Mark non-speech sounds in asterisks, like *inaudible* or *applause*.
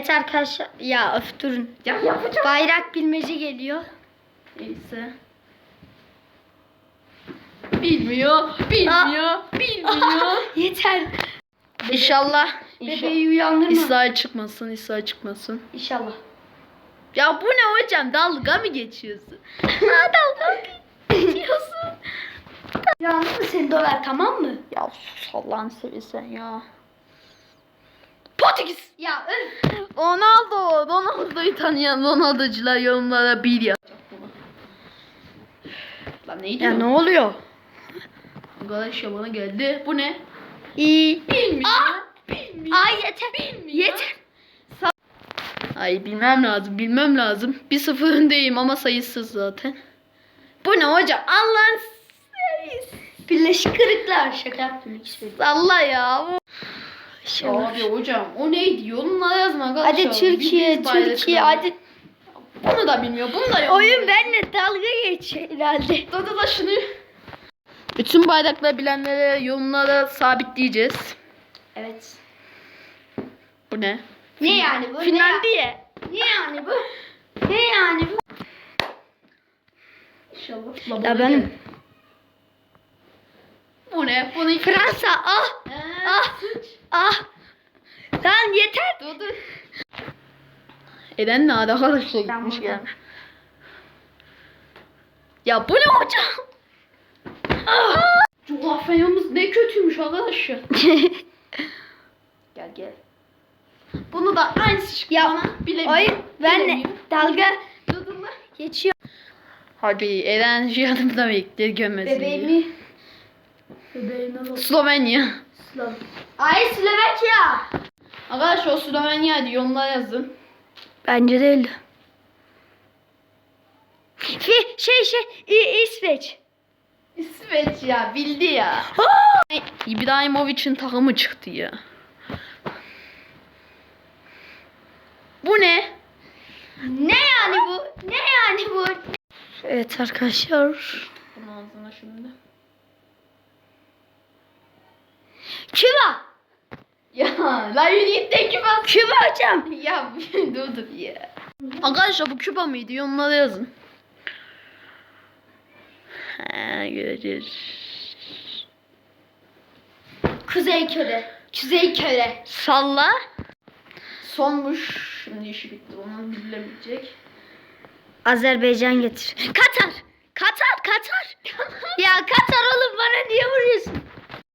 Evet arkadaşlar. Ya öf durun. Ya yapacağım. Bayrak bilmece geliyor. Neyse. Bilmiyor, bilmiyor, bilmiyor. *laughs* Yeter. İnşallah. Bebeği uyandırma. İsrail çıkmasın, İsrail çıkmasın. İnşallah. Ya bu ne hocam? Dalga mı geçiyorsun? *laughs* ha dalga mı geçiyorsun? Yalnız seni döver tamam mı? ya sus Allah'ını seversen ya. Portekiz. Ya öf. Ronaldo. Ronaldo'yu tanıyan Ronaldo'cular yorumlara bir bunu. Lan neydi Ya ya ne oluyor? Arkadaş ya bana geldi. Bu ne? İyi. Bilmiyor. Aa! Bilmiyor. Ay yeter. Yeter. Ay bilmem lazım, bilmem lazım. Bir sıfır öndeyim ama sayısız zaten. Bu ne hocam? Allah'ın. Birleşik Kırıklar. Şaka yaptım. Salla ya. İnşallah. Abi hocam o neydi? Yorumlara yazma arkadaşlar. Hadi Türkiye, Bildiğiniz. Türkiye. Hadi. Bunu da bilmiyor, bunu da yok. Oyun benle dalga geç herhalde. Dadı da şunu. Bütün bayrakları bilenlere yorumlara sabitleyeceğiz. Evet. Bu ne? Ne yani bu? Finlandiya. Ne yani bu? Ne yani bu? İnşallah. Ya benim. Bu ne? Bu ne? Fransa ah ah ah. Lan yeter. Dur dur. Eren ne arkadaşlar Ben gitmiş gelmiş. Ya bu ne hocam? Ah! Coğrafyamız ne kötüymüş arkadaşlar. *laughs* Gel gel. Bunu da aynısı çıktı Ya, bana. Bilemiyorum. Oyun benle Bilemiyorum. dalga Dur dur lan. geçiyor. Hadi Eren şu yanımda bekle gömmesin diye. Bebeğimi. Bebeğime Slovenya. Ay Slovakya. Arkadaşlar o Slovenya'ydı yorumlara yazın. Bence değil. Fi, şey şey İ- İsveç. İsveç ya bildi ya. *gasps* İbrahimovic'in takımı çıktı ya. Bu ne? Ne yani bu? Ne yani bu? Evet arkadaşlar. Bunun ağzına şimdi. Küba. Ya la yürü git de Küba. Küba hocam. Ya *laughs* dur dur ya. Arkadaşlar bu Küba mıydı? Yorumlara yazın. Ha, göreceğiz. Kuzey Köre. Kuzey Köre. Salla. Sonmuş. Şimdi işi bitti. Onu bilemeyecek. Azerbaycan getir. Katar. Katar, Katar. ya Katar oğlum bana niye vuruyorsun?